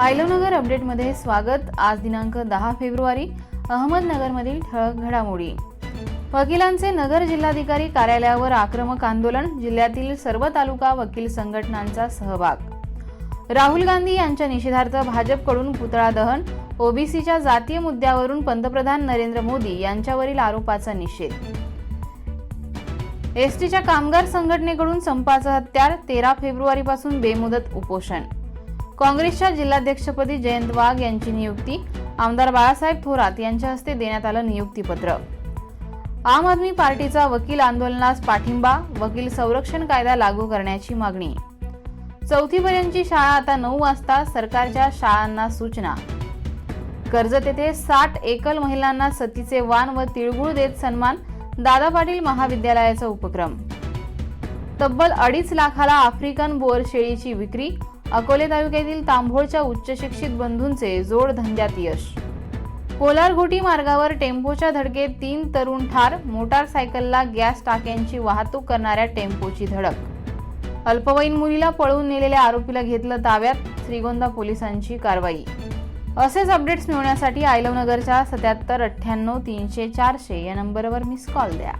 आयलोनगर अपडेटमध्ये स्वागत. आज दिनांक दहा फेब्रुवारी अहमदनगरमधील ठळक घडामोडी. वकिलांचे नगर जिल्हाधिकारी कार्यालयावर आक्रमक आंदोलन जिल्ह्यातील सर्व तालुका वकील संघटनांचा सहभाग. राहुल गांधी यांच्या निषेधार्थ भाजपकडून पुतळा दहन ओबीसीच्या जातीय मुद्द्यावरून पंतप्रधान नरेंद्र मोदी यांच्यावरील आरोपाचा निषेध. एसटीच्या कामगार संघटनेकडून संपाचं हत्यार तेरा फेब्रुवारीपासून बेमुदत उपोषण. काँग्रेसच्या जिल्हाध्यक्षपदी जयंत वाघ यांची नियुक्ती आमदार बाळासाहेब थोरात यांच्या हस्ते देण्यात आलं नियुक्तीपत्र. आम आदमी पार्टीचा वकील आंदोलनास पाठिंबा वकील संरक्षण कायदा लागू करण्याची मागणी. चौथीपर्यंतची शाळा आता नऊ वाजता सरकारच्या शाळांना सूचना. कर्जत येथे साठ एकल महिलांना सतीचे वाण व तिळगुळ देत सन्मान दादा पाटील महाविद्यालयाचा उपक्रम. तब्बल अडीच लाखाला आफ्रिकन बोअर शेळीची विक्री अकोले तालुक्यातील तांभोळच्या उच्च शिक्षित बंधूंचे जोड धंद्यात यश. कोलारघोटी मार्गावर टेम्पोच्या धडकेत तीन तरुण ठार मोटारसायकलला गॅस टाक्यांची वाहतूक करणाऱ्या टेम्पोची धडक. अल्पवयीन मुलीला पळवून नेलेल्या आरोपीला घेतलं ताब्यात श्रीगोंदा पोलिसांची कारवाई. असेच अपडेट्स मिळवण्यासाठी आयलवनगरच्या सत्याहत्तर अठ्ठ्याण्णव तीनशे चारशे या नंबरवर मिस कॉल द्या.